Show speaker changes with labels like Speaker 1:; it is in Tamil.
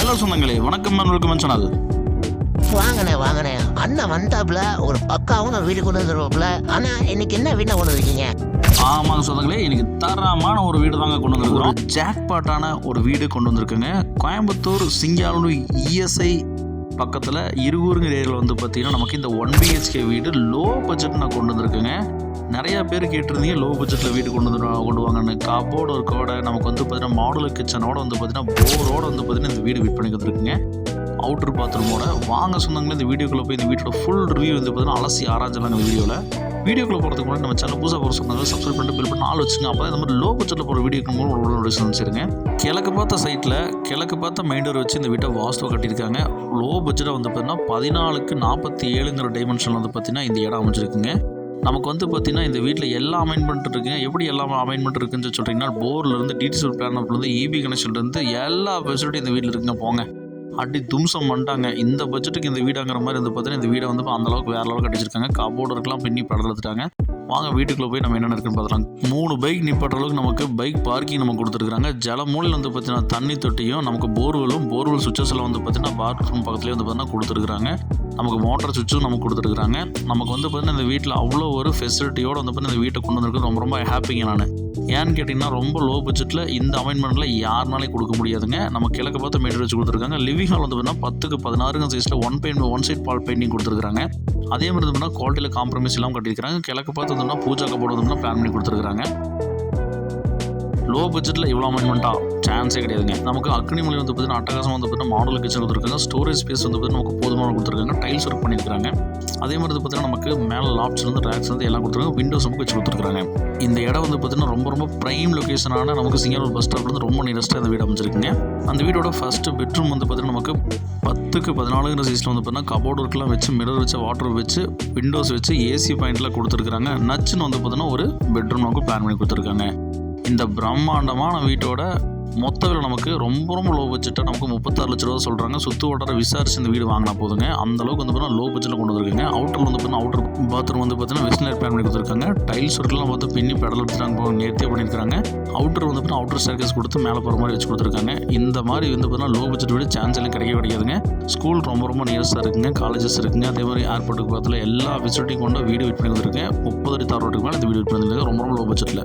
Speaker 1: ஹலோ சொந்தங்களே. வணக்கம் வெல்கம் சேனல்
Speaker 2: வாங்கண்ணே வாங்கண்ணே அண்ணன் வந்தாப்புல ஒரு பக்காவும் வீடு கொண்டு வந்துருவாப்புல. ஆனா இன்னைக்கு என்ன வீட்டை கொண்டு வந்திருக்கீங்க?
Speaker 1: ஆமாங்க சொந்தங்களே இன்னைக்கு தரமான ஒரு வீடு தாங்க கொண்டு வந்திருக்கிறோம். ஜாக்பாட்டான ஒரு வீடு கொண்டு வந்திருக்குங்க. கோயம்புத்தூர் சிங்காலூர் இஎஸ்ஐ பக்கத்தில் இருகூருங்கிற ஏரியாவில் வந்து பார்த்தீங்கன்னா நமக்கு இந்த ஒன் பிஹெச்கே வீடு லோ பட்ஜெட் நான் கொண்டு வந்திருக்குங்க. நிறையா பேர் கேட்டிருந்தீங்க லோ பட்ஜெட்டில் வீடு கொண்டு வந்து கொண்டு வாங்கன்னு. காப்போட இருக்கோட நமக்கு வந்து பார்த்தீங்கன்னா மாடல் கிச்சனோட வந்து பார்த்தீங்கன்னா போரோட வந்து பார்த்தீங்கன்னா இந்த வீடு விற்பனைக்கு வந்துருக்குங்க. அவுட்ரு பாத்ரூமோட வாங்க சொந்தங்களே இந்த வீடியோக்குள்ளே போய் இந்த வீட்டோட ஃபுல் ரிவ்யூ வந்து பார்த்தீங்கன்னா அலசி ஆராய்ச்சலாம் இந்த வீடியோவில் வீடியோக்குள்ள போகிறதுக்கு முன்னாடி நம்ம சேனல் புதுசாக போகிற சொன்னாங்க சப்ஸ்கிரைப் பண்ணிட்டு பில் பண்ணி ஆள் வச்சுங்க. அப்போ இந்த மாதிரி லோ பட்ஜெட்டில் போகிற வீடியோக்கு மூலம் ஒரு நோட்டிஸ் வந்துருங்க கிழக்கு பார்த்த சைட்டில் கிழக்கு பார்த்த மெயின் டோர் வச்சு இந்த வீட்டை வாஸ்துவ கட்டியிருக்காங்க. லோ பட்ஜெட்டாக வந்து பார்த்தீங்கன்னா பதினாலுக்கு நாற்பத்தி ஏழுங்கிற டைமென்ஷனில் வந்து பார்த்தீங்கன்னா இந்த இடம் அமைஞ்சிருக்குங்க. நமக்கு வந்து பார்த்திங்கன்னா இந்த வீட்டில் எல்லா அமைன்மெண்ட் இருக்குங்க. எப்படி எல்லா அமைன்மெண்ட் இருக்குன்னு சொல்கிறீங்கன்னா போர்லேருந்து டிடிசி பிளான்லேருந்து இபி கனெக்ஷன்லேருந்து எல்லா ஃபெசிலிட்டியும் இந்த வீட்டில் இருக்குங்க. போங்க. அடி தும்சம் பண்ணிட்டாங்க. இந்த பட்ஜெட்டுக்கு இந்த வீடாங்கிற மாதிரி வந்து பார்த்தீங்கன்னா இந்த வீடை வந்து அந்த அளவுக்கு வேற அளவுக்கு அடிச்சிருக்காங்க கபோர்டு இருக்கலாம் பின்னி எடுத்துட்டாங்க. வாங்க வீட்டுக்குள்ளே போய் நம்ம என்னென்ன இருக்குன்னு பார்க்கலாம். மூணு பைக் நிப்பாட்டுற அளவுக்கு நமக்கு பைக் பார்க்கிங் நம்ம கொடுத்துருக்காங்க ஜல மூலையில் வந்து பார்த்தீங்கன்னா தண்ணி தொட்டியும் நமக்கு போர்வெலும் போர்வெல் சுவிச்சஸில் வந்து பார்த்தீங்கன்னா பாத்ரூம் பக்கத்துலேயே வந்து பார்த்தீங்கன்னா கொடுத்துருக்காங்க நமக்கு மோட்டார் சுவிட்சும் நமக்கு கொடுத்துருக்காங்க நமக்கு வந்து பார்த்தீங்கன்னா இந்த வீட்டில் அவ்வளோ ஒரு ஃபெசிலிட்டியோடு வந்து பார்த்தீங்கன்னா இந்த வீட்டை கொண்டு வந்திருக்கு ரொம்ப ரொம்ப ஹாப்பிங்க நான். ஏன்னு கேட்டிங்கன்னா ரொம்ப லோ பட்ஜெட்டில் இந்த அமெண்ட்மெண்ட்டில் யாருனாலே கொடுக்க முடியாதுங்க. நம்ம கிழக்கு பார்த்து மெட்டர் வச்சு கொடுத்துருக்காங்க. லிவிங் ஹால் வந்து பார்த்தீங்கன்னா பத்துக்கு பதினாறுங்க சைஸில் one paint one side wall painting கொடுத்துருக்காங்க அதே மாதிரி வந்து பார்த்தீங்கன்னா குவாலிட்டியில் காம்ப்ரமைஸ் எல்லாம் கட்டியிருக்காங்க கிழக்கு பார்த்து வந்தோம்னா பூஜா கபோர்டு வந்து பிளான் பண்ணி கொடுத்துருக்காங்க லோ பட்ஜெட்டில் இவ்வளோ அமெண்ட்மெண்ட்டா சான்ஸே கிடையாதுங்க. நமக்கு அக்னி மொழி வந்து பார்த்தீங்கன்னா அட்டகாசம் வந்து பார்த்தீங்கன்னா மாடல் கிச்சன் கொடுத்துருக்காங்க. ஸ்டோரேஜ் ஸ்பேஸ் வந்து பார்த்தீங்கன்னா நமக்கு போதுமான கொடுத்துருக்காங்க. டைல்ஸ் ஒர்க் பண்ணியிருக்காங்க அதே மாதிரி வந்து பார்த்தீங்கன்னா நமக்கு மேலே லாப்ஸ் வந்து ரேக்ஸ் வந்து எல்லாம் கொடுத்துருக்காங்க. விண்டோஸ் நமக்கு வச்சு கொடுத்துருக்காங்க. இந்த இடம் வந்து பார்த்தீங்கன்னா ரொம்ப ரொம்ப ப்ரைம் லொக்கேஷனான நமக்கு சிங்கப்பூர் பஸ் ஸ்டாப்ல இருந்து ரொம்ப நியரஸ்ட்டாக இந்த வீடு அமைச்சிருக்குங்க அந்த வீடோட ஃபர்ஸ்ட் பெட்ரூம் வந்து பார்த்தீங்கன்னா நமக்கு பத்துக்கு பதினாலுங்கிற சைஸில் வந்து பார்த்தீங்கன்னா கபோர்டு ஒர்க்லாம் வச்சு மிரர் வச்சு வாட்டர் வச்சு விண்டோஸ் வச்சு ஏசி பாயிண்ட்லாம் கொடுத்துருக்காங்க. நச்சுன்னு வந்து பார்த்தீங்கன்னா ஒரு பெட்ரூம் நமக்கு பிளான் பண்ணி கொடுத்துருக்காங்க. இந்த பிரம்மாண்டமான வீட்டோட மொத்த விலை நமக்கு ரொம்ப ரொம்ப லோ பட்ஜெட்டாக நமக்கு முப்பத்தாறு லட்ச ரூபா சொல்கிறாங்க சுற்று வட்டார விசாரிச்சு இந்த வீடு வாங்கினா போதுங்க. அந்த அளவுக்கு வந்து பார்த்தீங்கன்னா லோ பட்ஜெட்டில் கொண்டு வந்துருக்குங்க. அவுட்டர் வந்து பார்த்தீங்கன்னா அவுட்டர் பாத்ரூம் வந்து பார்த்தீங்கன்னா வெஸ்டர்ன் பிளான் பண்ணி கொடுத்துருக்காங்க. டைல்ஸ் ஒர்க்லாம் பார்த்து பின்னி பெடல் எடுத்துட்டாங்க நேர்த்தியாக பண்ணியிருக்காங்க. அவுட்டர் வந்து பார்த்தீங்கன்னா அவுட்டர் சர்க்கஸ் கொடுத்து மேலே போகிற மாதிரி வச்சு கொடுத்துருக்காங்க. இந்த மாதிரி வந்து பார்த்தீங்கன்னா லோ பட்ஜெட் வீடு சான்ஸ் எல்லாம் கிடைக்க கிடைக்காதுங்க. ஸ்கூல் ரொம்ப ரொம்ப நியரஸ்ட்டாக இருக்குங்க. காலேஜஸ் இருக்குங்க. அதே மாதிரி ஏர்போர்ட்டுக்கு பக்கத்தில் எல்லா ஃபெசிலிட்டியும் கொண்டு வீடு விற்பனை வந்திருக்கு முப்பது அடி தார் ரோட்டுக்கு மேலே இந்த வீடு விற்பனை வந்திருக்கு ரொம்ப ரொம்ப லோ. பட்ஜெட்டில்